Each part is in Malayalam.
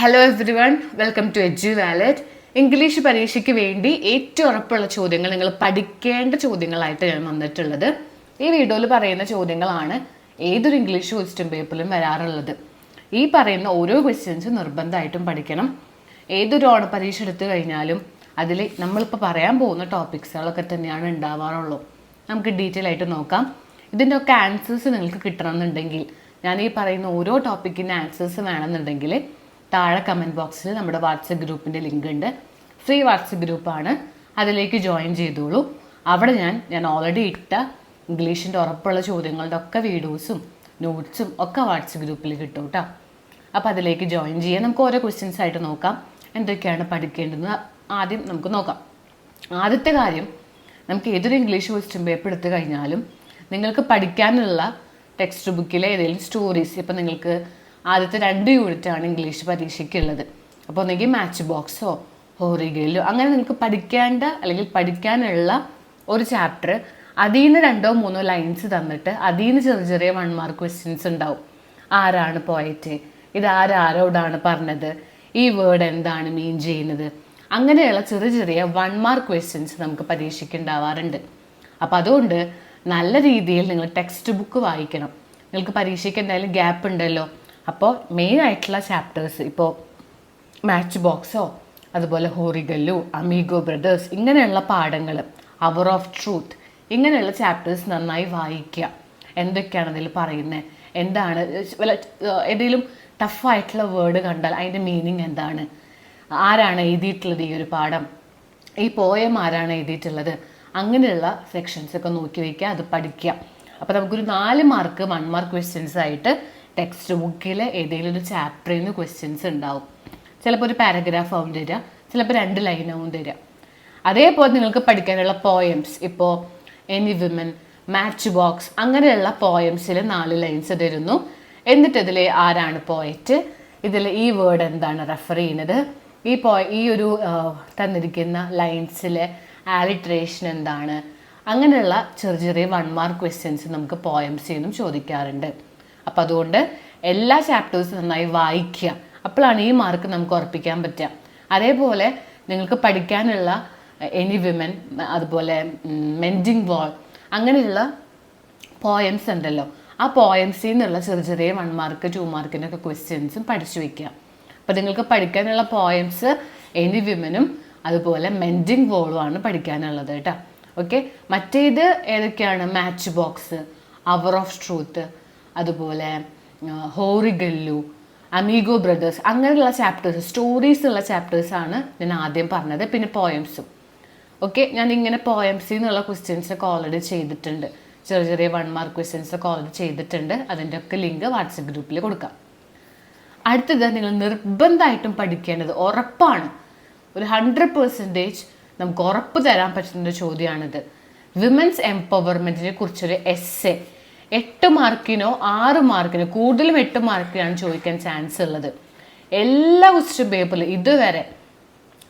Hello everyone welcome to Edu Wallet English പരീക്ഷയ്ക്ക് വേണ്ടി ഏറ്റവും ഉറപ്പുള്ള ചോദ്യങ്ങൾ നിങ്ങൾ പഠിക്കേണ്ട ചോദ്യങ്ങളായിട്ട് ഞാൻ വന്നിട്ടുള്ളത്. ഈ വീഡിയോയിൽ പറയുന്ന ചോദ്യങ്ങളാണ് ഏതൊരു ഇംഗ്ലീഷ് ക്വസ്റ്റ്യൻ പേപ്പറിലും വരാറുള്ളത്. ഈ പറയുന്ന ഓരോ ക്വസ്റ്റ്യൻസും നിർബന്ധമായിട്ടും പഠിക്കണം. ഏതൊരു ഓണ പരീക്ഷ എടുത്തു കഴിഞ്ഞാലും അതിൽ നമ്മളിപ്പോൾ പറയാൻ പോകുന്ന ടോപ്പിക്സുകളൊക്കെ തന്നെയാണ് ഉണ്ടാവാറുള്ളൂ. നമുക്ക് ഡീറ്റെയിൽ ആയിട്ട് നോക്കാം. ഇതിന്റെ ഒക്കെ ആൻസേഴ്സ് നിങ്ങൾക്ക് കിട്ടണമെന്നുണ്ടെങ്കിൽ ഞാൻ ഈ പറയുന്ന ഓരോ ടോപ്പിക്കിന്റെ ആൻസേഴ്സ് വേണമെന്നുണ്ടെങ്കിൽ താഴെ കമന്റ് ബോക്സിൽ നമ്മുടെ വാട്സപ്പ് ഗ്രൂപ്പിന്റെ ലിങ്ക് ഉണ്ട്. ഫ്രീ വാട്സപ്പ് ഗ്രൂപ്പാണ് അതിലേക്ക് ജോയിൻ ചെയ്തോളൂ. അവിടെ ഞാൻ ഞാൻ ഓൾറെഡി ഇട്ട ഇംഗ്ലീഷിന്റെ ഉറപ്പുള്ള ചോദ്യങ്ങളുടെ ഒക്കെ വീഡിയോസും നോട്ട്സും ഒക്കെ വാട്സപ്പ് ഗ്രൂപ്പിൽ കിട്ടും കേട്ടോ അപ്പോൾ അതിലേക്ക് ജോയിൻ ചെയ്യാം. നമുക്ക് ഓരോ ക്വസ്റ്റ്യൻസ് ആയിട്ട് നോക്കാം. എന്തൊക്കെയാണ് പഠിക്കേണ്ടതെന്ന് ആദ്യം നമുക്ക് നോക്കാം. ആദ്യത്തെ കാര്യം നമുക്ക് ഏതൊരു ഇംഗ്ലീഷ് ക്വസ്റ്റ്യൻ പേപ്പർ എടുത്തു കഴിഞ്ഞാലും നിങ്ങൾക്ക് പഠിക്കാനുള്ള ടെക്സ്റ്റ് ബുക്കിലെ ഏതെങ്കിലും സ്റ്റോറീസ് ഇപ്പം നിങ്ങൾക്ക് ആദ്യത്തെ രണ്ട് യൂണിറ്റാണ് ഇംഗ്ലീഷ് പരീക്ഷയ്ക്കുള്ളത്. അപ്പോൾ ഒന്നെങ്കിൽ മാച്ച് ബോക്സോ ഹോറിഗയിലോ അങ്ങനെ നിങ്ങൾക്ക് പഠിക്കേണ്ട അല്ലെങ്കിൽ പഠിക്കാനുള്ള ഒരു ചാപ്റ്റർ അതിൽ നിന്ന് രണ്ടോ മൂന്നോ ലൈൻസ് തന്നിട്ട് അതിൽ നിന്ന് ചെറിയ ചെറിയ വൺ മാർക്ക് ക്വസ്റ്റ്യൻസ് ഉണ്ടാവും. ആരാണ് പോയറ്റ് ഇത് ആരാരോടാണ് പറഞ്ഞത്? ഈ വേർഡ് എന്താണ് മീൻ ചെയ്യുന്നത്? അങ്ങനെയുള്ള ചെറിയ ചെറിയ വൺ മാർക്ക് ക്വസ്റ്റ്യൻസ് നമുക്ക് പരീക്ഷയ്ക്ക് ഉണ്ടാവാറുണ്ട്. അപ്പം അതുകൊണ്ട് നല്ല രീതിയിൽ നിങ്ങൾ ടെക്സ്റ്റ് ബുക്ക് വായിക്കണം. നിങ്ങൾക്ക് പരീക്ഷയ്ക്ക് എന്തായാലും ഗ്യാപ്പ് ഉണ്ടല്ലോ. അപ്പോൾ മെയിൻ ആയിട്ടുള്ള ചാപ്റ്റേഴ്സ് ഇപ്പോൾ മാച്ച് ബോക്സോ അതുപോലെ ഹോറിഗല്ലു അമീഗോ ബ്രദേഴ്സ് ഇങ്ങനെയുള്ള പാഠങ്ങൾ അവർ ഓഫ് ട്രൂത്ത് ഇങ്ങനെയുള്ള ചാപ്റ്റേഴ്സ് നന്നായി വായിക്കുക. എന്തൊക്കെയാണ് അതിൽ പറയുന്നത് എന്താണ് ഏതെങ്കിലും ടഫായിട്ടുള്ള വേർഡ് കണ്ടാൽ അതിന്റെ മീനിങ് എന്താണ്? ആരാണ് എഴുതിയിട്ടുള്ളത് ഈ ഒരു പാഠം? ഈ പോയം ആരാണ് എഴുതിയിട്ടുള്ളത്? അങ്ങനെയുള്ള സെക്ഷൻസ് ഒക്കെ നോക്കി വയ്ക്കുക അത് പഠിക്കുക. അപ്പോൾ നമുക്കൊരു നാല് മാർക്ക് വൺ മാർക്ക് ക്വസ്റ്റ്യൻസ് ആയിട്ട് ടെക്സ്റ്റ് ബുക്കിൽ ഏതെങ്കിലും ഒരു ചാപ്റ്ററിൽ നിന്ന് ക്വസ്റ്റ്യൻസ് ഉണ്ടാവും. ചിലപ്പോൾ ഒരു പാരഗ്രാഫ് ആവും തരിക ചിലപ്പോൾ രണ്ട് ലൈനാവും തരിക അതേപോലെ നിങ്ങൾക്ക് പഠിക്കാനുള്ള പോയംസ് ഇപ്പോൾ എനി വിമൻ മാച്ച് ബോക്സ് അങ്ങനെയുള്ള പോയംസിൽ നാല് ലൈൻസ് തരുന്നു. എന്നിട്ട് ഇതിൽ ആരാണ് പോയറ്റ് ഇതിൽ ഈ വേർഡ് എന്താണ് റെഫർ ചെയ്യുന്നത്? ഈ പോ ഈ ഒരു തന്നിരിക്കുന്ന ലൈൻസിലെ ആലിട്രേഷൻ എന്താണ്? അങ്ങനെയുള്ള ചെറിയ ചെറിയ വൺ മാർക്ക് ക്വസ്റ്റ്യൻസ് നമുക്ക് പോയംസിൽ നിന്നും ചോദിക്കാറുണ്ട്. അപ്പം അതുകൊണ്ട് എല്ലാ ചാപ്റ്റേഴ്സും നന്നായി വായിക്കുക. അപ്പോഴാണ് ഈ മാർക്ക് നമുക്ക് ഉറപ്പിക്കാൻ പറ്റുക. അതേപോലെ നിങ്ങൾക്ക് പഠിക്കാനുള്ള എനി വിമൻ അതുപോലെ മെൻഡിങ് വാൾ അങ്ങനെയുള്ള പോയംസ് ഉണ്ടല്ലോ. ആ പോയംസിൽ നിന്നുള്ള ചെറിയ ചെറിയ വൺ മാർക്ക് ടു മാർക്കിനൊക്കെ ക്വസ്റ്റ്യൻസും പഠിച്ചു വയ്ക്കുക അപ്പോൾ നിങ്ങൾക്ക് പഠിക്കാനുള്ള പോയംസ് എനി വിമനും അതുപോലെ മെൻഡിങ് വോളുമാണ് പഠിക്കാനുള്ളത് കേട്ടോ. ഓക്കെ മറ്റേത് ഏതൊക്കെയാണ്? Match box our of truth അതുപോലെ ഹോറിഗല്ലു അമീഗോ ബ്രദേഴ്സ് അങ്ങനെയുള്ള ചാപ്റ്റേഴ്സ് സ്റ്റോറീസ് ഉള്ള ചാപ്റ്റേഴ്സ് ആണ് ഞാൻ ആദ്യം പറഞ്ഞത് പിന്നെ പോയംസും ഓക്കെ ഞാൻ ഇങ്ങനെ പോയംസിൽ നിന്നുള്ള ക്വസ്റ്റ്യൻസ് ഒക്കെ ഓൾറെഡി ചെയ്തിട്ടുണ്ട്. ചെറിയ ചെറിയ വൺ മാർക്ക് ക്വസ്റ്റ്യൻസ് ഒക്കെ ഓൾറെഡി ചെയ്തിട്ടുണ്ട്. അതിന്റെ ഒക്കെ ലിങ്ക് വാട്സപ്പ് ഗ്രൂപ്പിൽ കൊടുക്കാം. അടുത്തത് നിങ്ങൾ നിർബന്ധമായിട്ടും പഠിക്കേണ്ടത് ഉറപ്പാണ്. ഒരു ഹൺഡ്രഡ് പെർസെന്റേജ് നമുക്ക് ഉറപ്പ് തരാൻ പറ്റുന്ന ചോദ്യമാണിത്. വിമൻസ് എംപവർമെന്റിനെ കുറിച്ചൊരു എസ് എട്ട് മാർക്കിനോ ആറ് മാർക്കിനോ കൂടുതലും എട്ട് മാർക്കിനാണ് ചോദിക്കാൻ ചാൻസ് ഉള്ളത്. എല്ലാ ക്വസ്റ്റ്യൻ പേപ്പറിലും ഇതുവരെ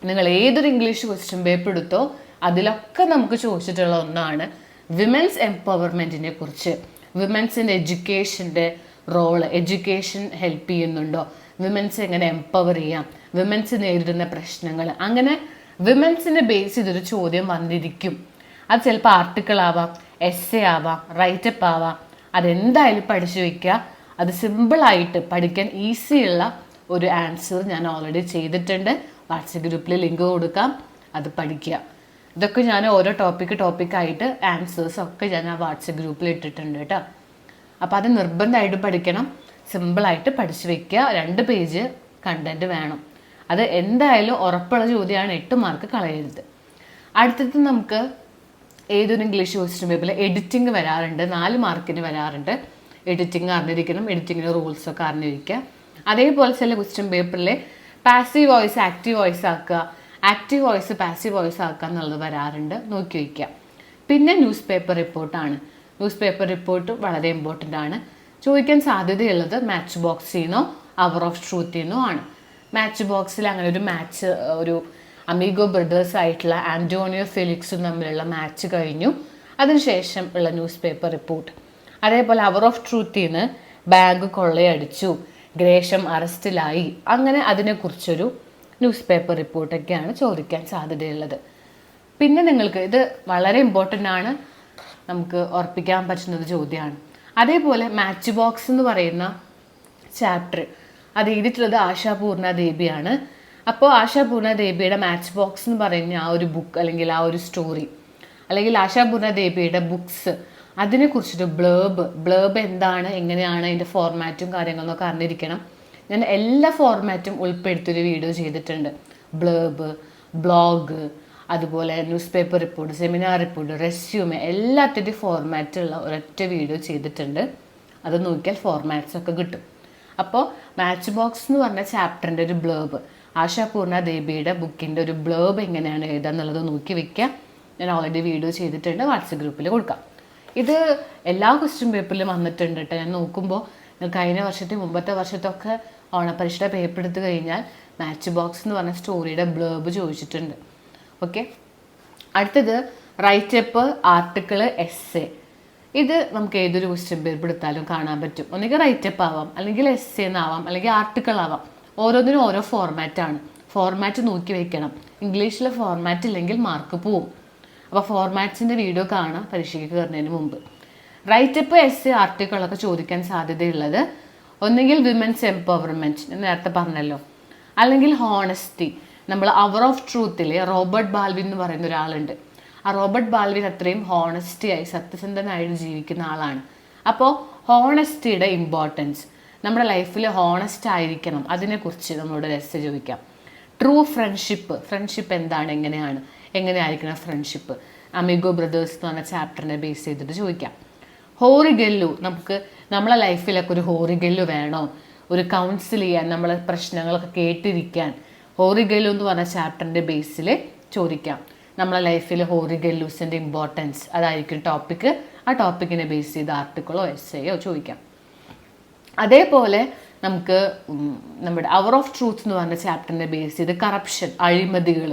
നിങ്ങൾ ഏതൊരു ഇംഗ്ലീഷ് ക്വസ്റ്റ്യൻ പേപ്പർ എടുത്തോ അതിലൊക്കെ നമുക്ക് ചോദിച്ചിട്ടുള്ള ഒന്നാണ് വിമൻസ് എംപവർമെന്റിനെ കുറിച്ച്. വിമൻസിന്റെ എഡ്യൂക്കേഷന്റെ റോൾ എഡ്യൂക്കേഷൻ ഹെൽപ്പ് ചെയ്യുന്നുണ്ടോ? വിമൻസ് എങ്ങനെ എംപവർ ചെയ്യാം? വിമൻസ് നേരിടുന്ന പ്രശ്നങ്ങൾ. അങ്ങനെ വിമൻസിനെ ബേസ് ചെയ്തൊരു ചോദ്യം വന്നിരിക്കും. അത് ചിലപ്പോൾ ആർട്ടിക്കിൾ ആവാം എസ് എ ആവാം റൈറ്റപ്പ് ആവാം. അതെന്തായാലും പഠിച്ചു വയ്ക്കുക അത് സിമ്പിളായിട്ട് പഠിക്കാൻ ഈസിയുള്ള ഒരു ആൻസർ ഞാൻ ഓൾറെഡി ചെയ്തിട്ടുണ്ട്. വാട്സപ്പ് ഗ്രൂപ്പിൽ ലിങ്ക് കൊടുക്കാം. അത് പഠിക്കുക. ഇതൊക്കെ ഞാൻ ഓരോ ടോപ്പിക്ക് ടോപ്പിക്കായിട്ട് ആൻസേഴ്സ് ഒക്കെ ഞാൻ ആ വാട്സപ്പ് ഗ്രൂപ്പിൽ ഇട്ടിട്ടുണ്ട് കേട്ടോ. അപ്പോൾ അത് നിർബന്ധമായിട്ട് പഠിക്കണം. സിമ്പിളായിട്ട് പഠിച്ചു വെക്കുക. രണ്ട് പേജ് കണ്ടന്റ് വേണം. അത് എന്തായാലും ഉറപ്പുള്ള ചോദ്യമാണ് എട്ട് മാർക്ക് കളയരുത്. അടുത്തത് നമുക്ക് ഏതൊരു ഇംഗ്ലീഷ് ക്വസ്റ്റ്യൻ പേപ്പറിൽ എഡിറ്റിംഗ് വരാറുണ്ട്. നാല് മാർക്കിന് വരാറുണ്ട്. എഡിറ്റിംഗ് അറിഞ്ഞിരിക്കണം എഡിറ്റിങ്ങിന്റെ റൂൾസ് ഒക്കെ അറിഞ്ഞിരിക്കുക. അതേപോലെ ചില ക്വസ്റ്റ്യൻ പേപ്പറിൽ പാസീവ് വോയിസ് ആക്റ്റീവ് വോയിസ് ആക്കുക. ആക്റ്റീവ് വോയിസ് പാസീവ് വോയിസ് ആക്കുക എന്നുള്ളത് വരാറുണ്ട്. നോക്കി വയ്ക്കുക. പിന്നെ ന്യൂസ് പേപ്പർ റിപ്പോർട്ടാണ് ന്യൂസ് പേപ്പർ റിപ്പോർട്ട് വളരെ ഇമ്പോർട്ടന്റ് ആണ്. ചോദിക്കാൻ സാധ്യതയുള്ളത് മാച്ച് ബോക്സിൽ നിന്നോ അവർ ഓഫ് ട്രൂത്തിൽ നിന്നോ ആണ്. മാച്ച് ബോക്സിൽ അങ്ങനെ ഒരു മാച്ച് ഒരു അമീഗോ ബ്രദേഴ്സ് ആയിട്ടുള്ള ആന്റോണിയോ ഫെലിക്സും തമ്മിലുള്ള മാച്ച് കഴിഞ്ഞു. അതിനുശേഷം ഉള്ള ന്യൂസ് പേപ്പർ റിപ്പോർട്ട്. അതേപോലെ അവർ ഓഫ് ട്രൂത്തിൽ നിന്ന് ബാങ്ക് കൊള്ളയടിച്ചു. ഗ്രേഷം അറസ്റ്റിലായി. അങ്ങനെ അതിനെക്കുറിച്ചൊരു ന്യൂസ് പേപ്പർ റിപ്പോർട്ടൊക്കെയാണ് ചോദിക്കാൻ സാധ്യതയുള്ളത്. പിന്നെ നിങ്ങൾക്ക് ഇത് വളരെ ഇമ്പോർട്ടന്റ് ആണ്. നമുക്ക് ഉറപ്പിക്കാൻ ഒരു ചോദ്യമാണ്. അതേപോലെ മാച്ച് ബോക്സ് എന്ന് പറയുന്ന ചാപ്റ്റർ അത് എഴുതിയിട്ടുള്ളത് ആശാപൂർണ ദേവിയാണ് അപ്പോൾ ആശാപൂർണ ദേവിയുടെ മാച്ച് ബോക്സ് എന്ന് പറയുന്ന ആ ഒരു ബുക്ക് അല്ലെങ്കിൽ ആ ഒരു സ്റ്റോറി അല്ലെങ്കിൽ ആശാപൂർണ ദേവിയുടെ ബുക്സ് അതിനെക്കുറിച്ചൊരു ബ്ലേബ് ബ്ലേബ് എന്താണ് എങ്ങനെയാണ് അതിന്റെ ഫോർമാറ്റും കാര്യങ്ങളൊക്കെ അറിഞ്ഞിരിക്കണം. ഞാൻ എല്ലാ ഫോർമാറ്റും ഉൾപ്പെടുത്തിയൊരു വീഡിയോ ചെയ്തിട്ടുണ്ട്. ബ്ലേബ് ബ്ലോഗ് അതുപോലെ newspaper report seminar report resume എല്ലാത്തിന്റെയും ഫോർമാറ്റുള്ള ഒരൊറ്റ വീഡിയോ ചെയ്തിട്ടുണ്ട്. അത് നോക്കിയാൽ ഫോർമാറ്റ്സ് ഒക്കെ കിട്ടും. അപ്പോൾ മാച്ച് ബോക്സ് എന്ന് പറഞ്ഞ ചാപ്റ്ററിന്റെ ഒരു ബ്ലേബ് ആശാപൂർണ ദേവിയുടെ ബുക്കിന്റെ ഒരു ബ്ലേബ് എങ്ങനെയാണ് എഴുതുക എന്നുള്ളത് നോക്കി വെക്കാം ഞാൻ ഓൾറെഡി വീഡിയോ ചെയ്തിട്ടുണ്ട്. വാട്സപ്പ് ഗ്രൂപ്പിൽ കൊടുക്കാം. ഇത് എല്ലാ ക്വസ്റ്റ്യൻ പേപ്പറിലും വന്നിട്ടുണ്ട് കേട്ടോ ഞാൻ നോക്കുമ്പോൾ കഴിഞ്ഞ വർഷത്തെ മുമ്പത്തെ വർഷത്തൊക്കെ ഓണപരീക്ഷയുടെ പേപ്പർ എടുത്ത് കഴിഞ്ഞാൽ മാച്ച് ബോക്സ് എന്ന് പറഞ്ഞ സ്റ്റോറിയുടെ ബ്ലേബ് ചോദിച്ചിട്ടുണ്ട്. ഓക്കെ അടുത്തത് write up article essay ഇത് നമുക്ക് ഏതൊരു ക്വസ്റ്റ്യൻ പേപ്പർ എടുത്താലും കാണാൻ പറ്റും. ഒന്നുകിൽ റൈറ്റപ്പ് ആവാം അല്ലെങ്കിൽ എസ് എന്നാവാം അല്ലെങ്കിൽ ആർട്ടിക്കിൾ ആവാം. ഓരോന്നിനും ഓരോ ഫോർമാറ്റാണ് ഫോർമാറ്റ് നോക്കി വെക്കണം. ഇംഗ്ലീഷിലെ ഫോർമാറ്റ് ഇല്ലെങ്കിൽ മാർക്ക് പോവും. അപ്പോൾ ഫോർമാറ്റ്സിന്റെ വീഡിയോ കാണാം പരീക്ഷയ്ക്ക് കയറുന്നതിന് മുമ്പ്. റൈറ്റപ്പ് എസ് എ ആർട്ടിക്കിളൊക്കെ ചോദിക്കാൻ സാധ്യതയുള്ളത് ഒന്നുകിൽ വിമൻസ് എംപവർമെന്റ് എന്ന് നേരത്തെ പറഞ്ഞല്ലോ. അല്ലെങ്കിൽ ഹോണസ്റ്റി നമ്മൾ അവർ ഓഫ് ട്രൂത്തിലെ റോബർട്ട് ബാൽവിൻ എന്ന് പറയുന്ന ഒരാളുണ്ട്. ആ റോബർട്ട് ബാൽവിൻ അത്രയും ഹോണസ്റ്റിയായി സത്യസന്ധനായിട്ട് ജീവിക്കുന്ന ആളാണ്. അപ്പോൾ ഹോണസ്റ്റിയുടെ ഇമ്പോർട്ടൻസ് നമ്മുടെ ലൈഫിൽ ഹോണസ്റ്റ് ആയിരിക്കണം. അതിനെക്കുറിച്ച് നമ്മളോട് രസ ചോദിക്കാം. ട്രൂ ഫ്രണ്ട്ഷിപ്പ് ഫ്രണ്ട്ഷിപ്പ് എന്താണ്? എങ്ങനെയാണ്? എങ്ങനെയായിരിക്കണം ഫ്രണ്ട്ഷിപ്പ് അമിഗോ ബ്രദേഴ്സ് എന്ന് പറഞ്ഞ ചാപ്റ്ററിനെ ബേസ് ചെയ്തിട്ട് ചോദിക്കാം. ഹോറി ഹോറിഗല്ലു നമുക്ക് നമ്മളെ ലൈഫിലൊക്കെ ഒരു ഹോറി ഹോറിഗല്ലു വേണോ. ഒരു കൗൺസിൽ ചെയ്യാൻ നമ്മളെ പ്രശ്നങ്ങളൊക്കെ കേട്ടിരിക്കാൻ. ഹോറി ഹോറിഗല്ലു എന്ന് പറഞ്ഞ ചാപ്റ്ററിന്റെ ബേസിൽ ചോദിക്കാം. നമ്മളെ ലൈഫിൽ ഹോറി ഗെല്ലൂസിന്റെ ഇമ്പോർട്ടൻസ് അതായിരിക്കും ടോപ്പിക്ക് ആ ടോപ്പിക്കിനെ ബേസ് ചെയ്ത് ആർട്ടിക്കിളോ എസ്സേയോ ചോദിക്കാം. അതേപോലെ നമുക്ക് നമ്മുടെ അവർ ഓഫ് ട്രൂത്ത് എന്ന് പറഞ്ഞ ചാപ്റ്ററിനെ ബേസ് ചെയ്ത് കറപ്ഷൻ അഴിമതികൾ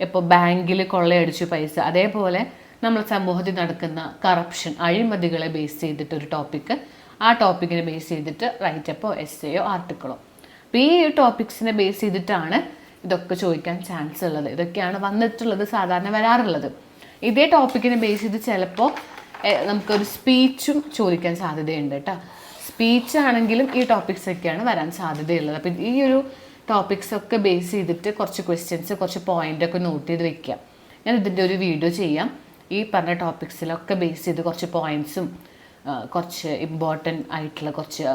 ഇപ്പോൾ ബാങ്കിൽ കൊള്ളയടിച്ചു പൈസ. അതേപോലെ നമ്മൾ സമൂഹത്തിൽ നടക്കുന്ന കറപ്ഷൻ അഴിമതികളെ ബേസ് ചെയ്തിട്ട് ഒരു ടോപ്പിക്ക് ആ ടോപ്പിക്കിനെ ബേസ് ചെയ്തിട്ട് റൈറ്റപ്പോ എസ്സേയോ ആർട്ടിക്കിളോ അപ്പോൾ ഈ ടോപ്പിക്സിനെ ബേസ് ചെയ്തിട്ടാണ് ഇതൊക്കെ ചോദിക്കാൻ ചാൻസ് ഉള്ളത്. ഇതൊക്കെയാണ് വന്നിട്ടുള്ളത് സാധാരണ വരാറുള്ളത്. ഇതേ ടോപ്പിക്കിനെ ബേസ് ചെയ്ത് ചിലപ്പോൾ നമുക്കൊരു സ്പീച്ചും ചോദിക്കാൻ സാധ്യതയുണ്ട് കേട്ടോ. സ്പീച്ച് ആണെങ്കിലും ഈ ടോപ്പിക്സ് ഒക്കെയാണ് വരാൻ സാധ്യതയുള്ളത്. അപ്പം ഈ ഒരു ടോപ്പിക്സ് ഒക്കെ ബേസ് ചെയ്തിട്ട് കുറച്ച് ക്വസ്റ്റ്യൻസ് കുറച്ച് പോയിന്റ് ഒക്കെ നോട്ട് ചെയ്ത് വെക്കാം ഞാൻ ഇതിന്റെ ഒരു വീഡിയോ ചെയ്യാം. ഈ പറഞ്ഞ ടോപ്പിക്സിലൊക്കെ ബേസ് ചെയ്ത് കുറച്ച് പോയിന്റ്സും കുറച്ച് ഇമ്പോർട്ടന്റ് ആയിട്ടുള്ള കുറച്ച്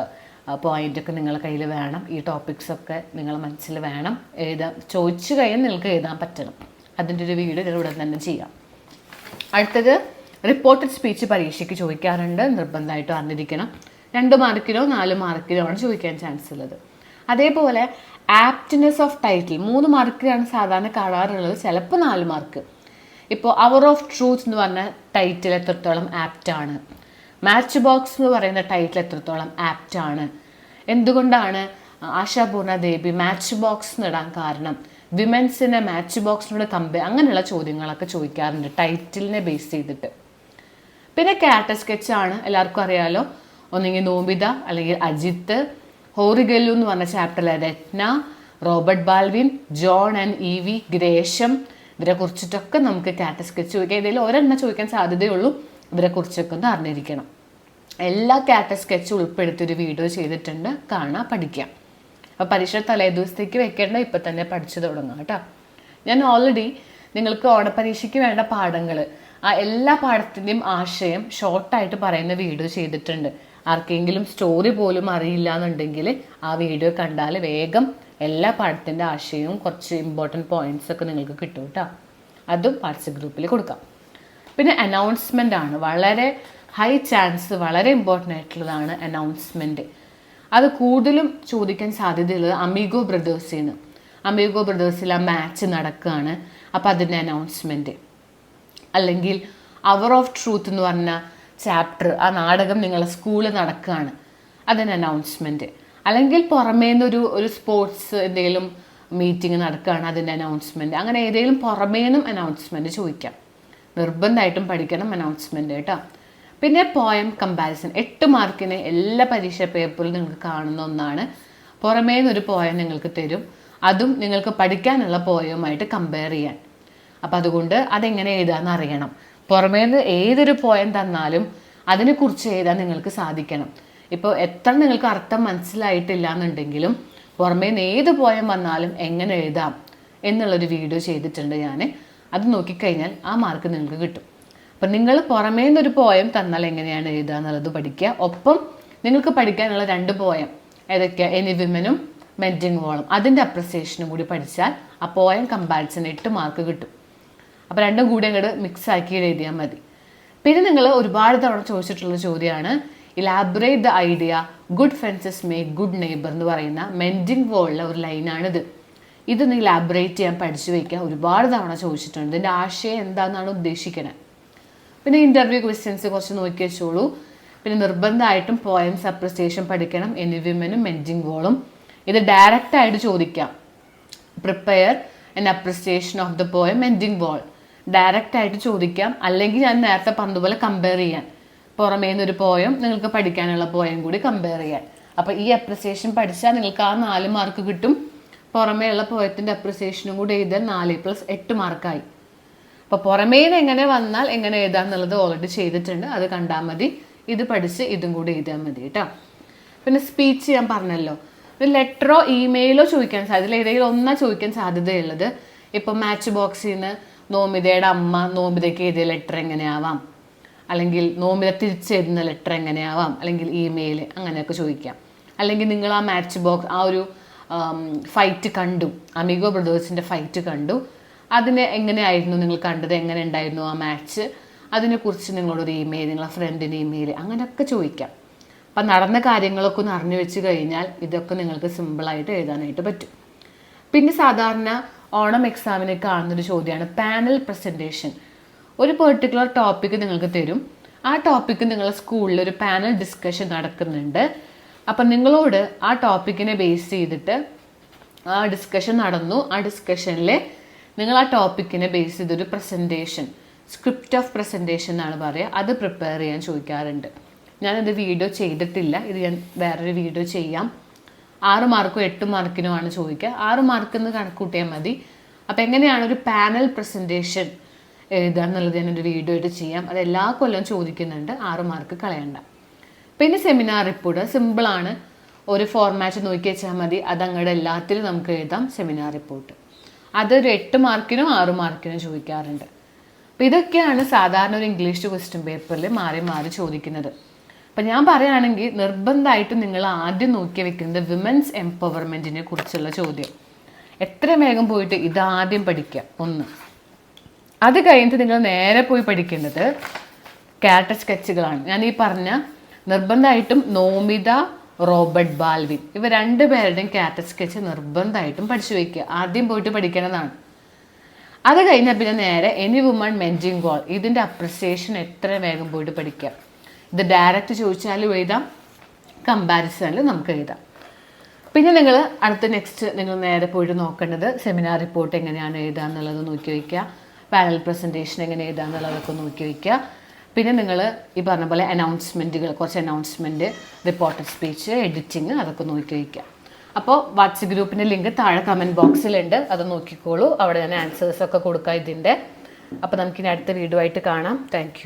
പോയിന്റ് ഒക്കെ നിങ്ങളുടെ കയ്യിൽ വേണം. ഈ ടോപ്പിക്സ് ഒക്കെ നിങ്ങളുടെ മനസ്സിൽ വേണം. എഴുതാൻ ചോദിച്ചു കഴിഞ്ഞാൽ നിങ്ങൾക്ക് എഴുതാൻ പറ്റണം. അതിന്റെ ഒരു വീഡിയോ ഞാൻ ഇവിടെ തന്നെ ചെയ്യാം. അടുത്തത് റിപ്പോർട്ടഡ് സ്പീച്ച് പരീക്ഷയ്ക്ക് ചോദിക്കാറുണ്ട്. നിർബന്ധമായിട്ട് അറിഞ്ഞിരിക്കണം. രണ്ട് മാർക്കിലോ നാല് മാർക്കിലോ ആണ് ചോദിക്കാൻ ചാൻസ് ഉള്ളത്. അതേപോലെ ആപ്റ്റ്നെസ് ഓഫ് ടൈറ്റിൽ മൂന്ന് മാർക്കിലാണ് സാധാരണ കാണാറുള്ളത്. ചിലപ്പോൾ നാല് മാർക്ക്. ഇപ്പോൾ അവർ ഓഫ് ട്രൂത്ത് എന്ന് പറഞ്ഞ ടൈറ്റിൽ എത്രത്തോളം ആപ്റ്റ് ആണ്? മാച്ച് ബോക്സ് എന്ന് പറയുന്ന ടൈറ്റിൽ എത്രത്തോളം ആപ്റ്റ് ആണ്? എന്തുകൊണ്ടാണ് ആശാപൂർണ ദേവി മാച്ച് ബോക്സ് എന്നിടാൻ കാരണം വിമൻസിനെ മാച്ച് ബോക്സിനോട് കമ്പയർ അങ്ങനെയുള്ള ചോദ്യങ്ങളൊക്കെ ചോദിക്കാറുണ്ട് ടൈറ്റിലിനെ ബേസ് ചെയ്തിട്ട്. പിന്നെ ക്യാരക്ടർ സ്കെച്ച് ആണ്. എല്ലാവർക്കും അറിയാലോ. ഒന്നെങ്കിൽ നോബിത അല്ലെങ്കിൽ അജിത്ത് ഹോറിഗല്ലു എന്ന് പറഞ്ഞ ചാപ്റ്ററിലെ Ratna Robert Baldwin John and E V Gresham ഇവരെ കുറിച്ചിട്ടൊക്കെ നമുക്ക് ക്യാരക്ടർ സ്കെച്ച് ചോദിക്കാം. ഇതിൽ ഒരെണ്ണം ചോദിക്കാൻ സാധ്യതയുള്ളൂ. ഇവരെ കുറിച്ചൊക്കെ ഒന്ന് അറിഞ്ഞിരിക്കണം. എല്ലാ ക്യാരക്ടർ സ്കെച്ച് ഉൾപ്പെടുത്തി ഒരു വീഡിയോ ചെയ്തിട്ടുണ്ട്. കാണാം പഠിക്കാം. അപ്പോൾ പരീക്ഷ തലേ ദിവസത്തേക്ക് വെക്കേണ്ട ഇപ്പം തന്നെ പഠിച്ചു തുടങ്ങാം കേട്ടോ. ഞാൻ ഓൾറെഡി നിങ്ങൾക്ക് ഓണപരീക്ഷയ്ക്ക് വേണ്ട പാഠങ്ങൾ ആ എല്ലാ പാഠത്തിന്റെയും ആശയം ഷോർട്ടായിട്ട് പറയുന്ന വീഡിയോ ചെയ്തിട്ടുണ്ട്. ആർക്കെങ്കിലും സ്റ്റോറി പോലും അറിയില്ല എന്നുണ്ടെങ്കിൽ ആ വീഡിയോ കണ്ടാൽ വേഗം എല്ലാ പാഠത്തിന്റെ ആശയവും കുറച്ച് ഇമ്പോർട്ടന്റ് പോയിന്റ്സ് ഒക്കെ നിങ്ങൾക്ക് കിട്ടും കേട്ടോ. അതും വാട്സപ്പ് ഗ്രൂപ്പിൽ കൊടുക്കാം. പിന്നെ അനൗൺസ്മെന്റ് ആണ്. വളരെ ഹൈ ചാൻസ് വളരെ ഇമ്പോർട്ടന്റ് ആയിട്ടുള്ളതാണ് അനൗൺസ്മെന്റ് അത് കൂടുതലും ചോദിക്കാൻ സാധ്യതയുള്ളത് അമീഗോ ബ്രദേഴ്സിൽ നിന്ന് അമീഗോ ബ്രദേഴ്സിൽ ആ മാച്ച് നടക്കുകയാണ് അപ്പോൾ അതിന്റെ അനൗൺസ്മെന്റ് അല്ലെങ്കിൽ അവർ ഓഫ് ട്രൂത്ത് എന്ന് പറഞ്ഞ ചാപ്റ്റർ ആ നാടകം നിങ്ങളെ സ്കൂളിൽ നടക്കുകയാണ് അതിന് അനൗൺസ്മെന്റ് അല്ലെങ്കിൽ പുറമേ നിന്നൊരു ഒരു സ്പോർട്സ് എന്തെങ്കിലും മീറ്റിംഗ് നടക്കുകയാണ് അതിന്റെ അനൗൺസ്മെന്റ് അങ്ങനെ ഏതെങ്കിലും പുറമേ നിന്നും അനൗൺസ്മെന്റ് ചോദിക്കാം. നിർബന്ധമായിട്ടും പഠിക്കണം അനൗൺസ്മെന്റ് കേട്ടോ. പിന്നെ പോയം കമ്പാരിസൺ എട്ട് മാർക്കിന് എല്ലാ പരീക്ഷ പേപ്പറിലും നിങ്ങൾക്ക് കാണുന്ന ഒന്നാണ്. പുറമേ നിന്നൊരു പോയം നിങ്ങൾക്ക് തരും. അതും നിങ്ങൾക്ക് പഠിക്കാനുള്ള പോയവുമായിട്ട് കമ്പയർ ചെയ്യാൻ. അപ്പം അതുകൊണ്ട് അതെങ്ങനെ എഴുതാമെന്ന് അറിയണം. പുറമേ നിന്ന് ഏതൊരു പോയം തന്നാലും അതിനെക്കുറിച്ച് എഴുതാൻ നിങ്ങൾക്ക് സാധിക്കണം. ഇപ്പോൾ എത്ര നിങ്ങൾക്ക് അർത്ഥം മനസ്സിലായിട്ടില്ല എന്നുണ്ടെങ്കിലും പുറമേ നിന്ന് ഏത് പോയം വന്നാലും എങ്ങനെ എഴുതാം എന്നുള്ളൊരു വീഡിയോ ചെയ്തിട്ടുണ്ട് ഞാൻ അത് നോക്കിക്കഴിഞ്ഞാൽ ആ മാർക്ക് നിങ്ങൾക്ക് കിട്ടും. അപ്പം നിങ്ങൾ പുറമേ നിന്നൊരു പോയം തന്നാൽ എങ്ങനെയാണ് എഴുതുക എന്നുള്ളത് പഠിക്കുക. ഒപ്പം നിങ്ങൾക്ക് പഠിക്കാനുള്ള രണ്ട് പോയം ഏതൊക്കെയാണ് എനി വിമനും മെന്റിങ് വോളും അതിന്റെ അപ്രിസിയേഷനും കൂടി പഠിച്ചാൽ ആ പോയം കമ്പാരിസൺ എട്ട് മാർക്ക് കിട്ടും. അപ്പോൾ രണ്ടും കൂടി അങ്ങോട്ട് മിക്സ് ആക്കി എഴുതിയാൽ മതി. പിന്നെ നിങ്ങൾ ഒരുപാട് തവണ ചോദിച്ചിട്ടുള്ള ചോദ്യമാണ് elaborate the idea good fences make good neighbour എന്ന് പറയുന്ന മെന്റിങ് വോളിലെ ഒരു ലൈനാണിത് ഇതൊന്ന് ഇലാബറേറ്റ് ചെയ്യാൻ പഠിച്ചു വയ്ക്കാൻ ഒരുപാട് തവണ ചോദിച്ചിട്ടുണ്ട്. ഇതിന്റെ ആശയം എന്താണെന്നാണ് ഉദ്ദേശിക്കുന്നത് പിന്നെ ഇന്റർവ്യൂ ക്വസ്റ്റ്യൻസ് കുറച്ച് നോക്കി വെച്ചോളൂ. പിന്നെ നിർബന്ധമായിട്ടും പോയംസ് അപ്രിസിയേഷൻ പഠിക്കണം. എനി വിമനും മെന്റിങ് വോളും ഇത് ഡയറക്റ്റ് ആയിട്ട് ചോദിക്കാം. Prepare and appreciation of the poem mending wall direct ആയിട്ട് ചോദിക്കാം. അല്ലെങ്കിൽ ഞാൻ നേരത്തെ പറഞ്ഞതുപോലെ കമ്പയർ ചെയ്യാൻ. പുറമേ നിന്നൊരു പോയം നിങ്ങൾക്ക് പഠിക്കാനുള്ള പോയം കൂടി കമ്പയർ ചെയ്യാൻ. അപ്പോൾ ഈ അപ്രിസിയേഷൻ പഠിച്ചാൽ നിങ്ങൾക്ക് ആ നാല് മാർക്ക് കിട്ടും. പുറമേ ഉള്ള പോയത്തിന്റെ അപ്രിസിയേഷനും കൂടി എഴുതാൻ നാല് പ്ലസ് എട്ട് മാർക്കായി അപ്പോൾ പുറമേ നിന്ന് എങ്ങനെ വന്നാൽ എങ്ങനെ എഴുതാന്നുള്ളത് ഓൾറെഡി ചെയ്തിട്ടുണ്ട്. അത് കണ്ടാൽ മതി. ഇത് പഠിച്ച് ഇതും കൂടി എഴുതിയാൽ മതി കേട്ടോ. പിന്നെ സ്പീച്ച് ഞാൻ പറഞ്ഞല്ലോ. ഒരു ലെറ്ററോ ഇമെയിലോ ചോദിക്കാൻ സാധ്യത ഏതെങ്കിലും ഒന്നാ ചോദിക്കാൻ സാധ്യതയുള്ളത്. ഇപ്പൊ മാച്ച് ബോക്സിൽ നിന്ന് നോമിതയുടെ അമ്മ നോമിതയ്ക്ക് എഴുതിയ ലെറ്റർ എങ്ങനെയാവാം? അല്ലെങ്കിൽ നോമിത തിരിച്ചെഴുതുന്ന ലെറ്റർ എങ്ങനെയാവാം? അല്ലെങ്കിൽ ഇമെയിൽ അങ്ങനെയൊക്കെ ചോദിക്കാം. അല്ലെങ്കിൽ നിങ്ങൾ ആ മാച്ച് ബോക്സ് ആ ഒരു ഫൈറ്റ് കണ്ടു. അമിഗോ ബ്രദേഴ്സിന്റെ ഫൈറ്റ് കണ്ടു. അതിനെ എങ്ങനെയായിരുന്നു നിങ്ങൾ കണ്ടത്? എങ്ങനെ ഉണ്ടായിരുന്നു ആ മാച്ച് അതിനെക്കുറിച്ച് നിങ്ങളൊരു ഇമെയിൽ നിങ്ങളെ ഫ്രണ്ടിന് ഇമെയിൽ അങ്ങനെയൊക്കെ ചോദിക്കാം. അപ്പം നടന്ന കാര്യങ്ങളൊക്കെ ഒന്ന് അറിഞ്ഞു വെച്ച് കഴിഞ്ഞാൽ ഇതൊക്കെ നിങ്ങൾക്ക് സിമ്പിളായിട്ട് എഴുതാനായിട്ട് പറ്റും. പിന്നെ സാധാരണ ഓണം എക്സാമിന് കാണുന്നൊരു ചോദ്യമാണ് പാനൽ പ്രസന്റേഷൻ ഒരു പെർട്ടിക്കുലർ ടോപ്പിക്ക് നിങ്ങൾക്ക് തരും. ആ ടോപ്പിക്ക് നിങ്ങൾ സ്കൂളിൽ ഒരു പാനൽ ഡിസ്കഷൻ നടക്കുന്നുണ്ട്. അപ്പം നിങ്ങളോട് ആ ടോപ്പിക്കിനെ ബേസ് ചെയ്തിട്ട് ആ ഡിസ്കഷൻ നടന്നു. ആ ഡിസ്കഷനിൽ നിങ്ങൾ ആ ടോപ്പിക്കിനെ ബേസ് ചെയ്തൊരു പ്രസന്റേഷൻ സ്ക്രിപ്റ്റ് ഓഫ് പ്രസന്റേഷൻ എന്നാണ് പറയുക. അത് പ്രിപ്പയർ ചെയ്യാൻ ചോദിക്കാറുണ്ട്. ഞാനിത് വീഡിയോ ചെയ്തിട്ടില്ല. ഇത് ഞാൻ വേറൊരു വീഡിയോ ചെയ്യാം. ആറ് മാർക്കോ എട്ട് മാർക്കിനോ ആണ് ചോദിക്കുക. ആറ് മാർക്ക് എന്ന് കണക്കൂട്ടിയാൽ മതി. അപ്പം എങ്ങനെയാണ് ഒരു പാനൽ പ്രസന്റേഷൻ എഴുതുക എന്നുള്ളത് ഞാനൊരു വീഡിയോ ആയിട്ട് ചെയ്യാം. അത് എല്ലാ കൊല്ലവും ചോദിക്കുന്നുണ്ട്. ആറ് മാർക്ക് കളയണ്ട. പിന്നെ സെമിനാർ റിപ്പോർട്ട് സിമ്പിളാണ് ഒരു ഫോർമാറ്റ് നോക്കി വെച്ചാൽ മതി. അത് അങ്ങോട്ട് എല്ലാത്തിലും നമുക്ക് എഴുതാം. സെമിനാർ റിപ്പോർട്ട് അതൊരു എട്ട് മാർക്കിനും ആറ് മാർക്കിനും ചോദിക്കാറുണ്ട്. അപ്പം ഇതൊക്കെയാണ് സാധാരണ ഒരു ഇംഗ്ലീഷ് ക്വസ്റ്റ്യൻ പേപ്പറിൽ മാറി മാറി ചോദിക്കുന്നത്. അപ്പം ഞാൻ പറയുകയാണെങ്കിൽ നിർബന്ധമായിട്ടും നിങ്ങൾ ആദ്യം നോക്കി വെക്കുന്നത് വിമൻസ് എംപവർമെന്റിനെ കുറിച്ചുള്ള ചോദ്യം. എത്ര വേഗം പോയിട്ട് ഇതാദ്യം പഠിക്കുക? ഒന്ന്. അത് കഴിഞ്ഞിട്ട് നിങ്ങൾ നേരെ പോയി പഠിക്കേണ്ടത് ക്യാരക്ടർ സ്കെച്ചുകളാണ്. ഞാൻ ഈ പറഞ്ഞ നിർബന്ധമായിട്ടും നോമിത റോബർട്ട് ബാൽവിൻ ഇവ രണ്ട് പേരുടെയും ക്യാരക്ടർ സ്കെച്ച് നിർബന്ധമായിട്ടും പഠിച്ചു വയ്ക്കുക ആദ്യം പോയിട്ട് പഠിക്കേണ്ടതാണ്. അത് കഴിഞ്ഞാൽ പിന്നെ നേരെ എനി വുമൺ മെൻജിങ് ഗോൾ ഇതിന്റെ അപ്രിസിയേഷൻ എത്ര വേഗം പോയിട്ട് പഠിക്കുക ഇത് ഡയറക്റ്റ് ചോദിച്ചാലും എഴുതാം കമ്പാരിസണിൽ നമുക്ക് എഴുതാം. പിന്നെ നിങ്ങൾ അടുത്ത നെക്സ്റ്റ് നിങ്ങൾ നേരെ പോയിട്ട് നോക്കേണ്ടത് സെമിനാർ റിപ്പോർട്ട് എങ്ങനെയാണ് എഴുതുക എന്നുള്ളത് നോക്കി വയ്ക്കുക പാനൽ പ്രസന്റേഷൻ എങ്ങനെ എഴുതുക എന്നുള്ളതൊക്കെ നോക്കി വയ്ക്കുക പിന്നെ നിങ്ങൾ ഈ പറഞ്ഞ പോലെ അനൗൺസ്മെന്റുകൾ കുറച്ച് അനൗൺസ്മെന്റ് റിപ്പോർട്ടർ സ്പീച്ച് എഡിറ്റിങ് അതൊക്കെ നോക്കി വയ്ക്കുക അപ്പോൾ വാട്സപ്പ് ഗ്രൂപ്പിന്റെ ലിങ്ക് താഴെ കമന്റ് ബോക്സിലുണ്ട് അത് നോക്കിക്കോളൂ. അവിടെ ഞാൻ ആൻസേഴ്സൊക്കെ കൊടുക്കാം ഇതിന്റെ അപ്പോൾ നമുക്കിനി അടുത്ത വീഡിയോ ആയിട്ട് കാണാം. താങ്ക്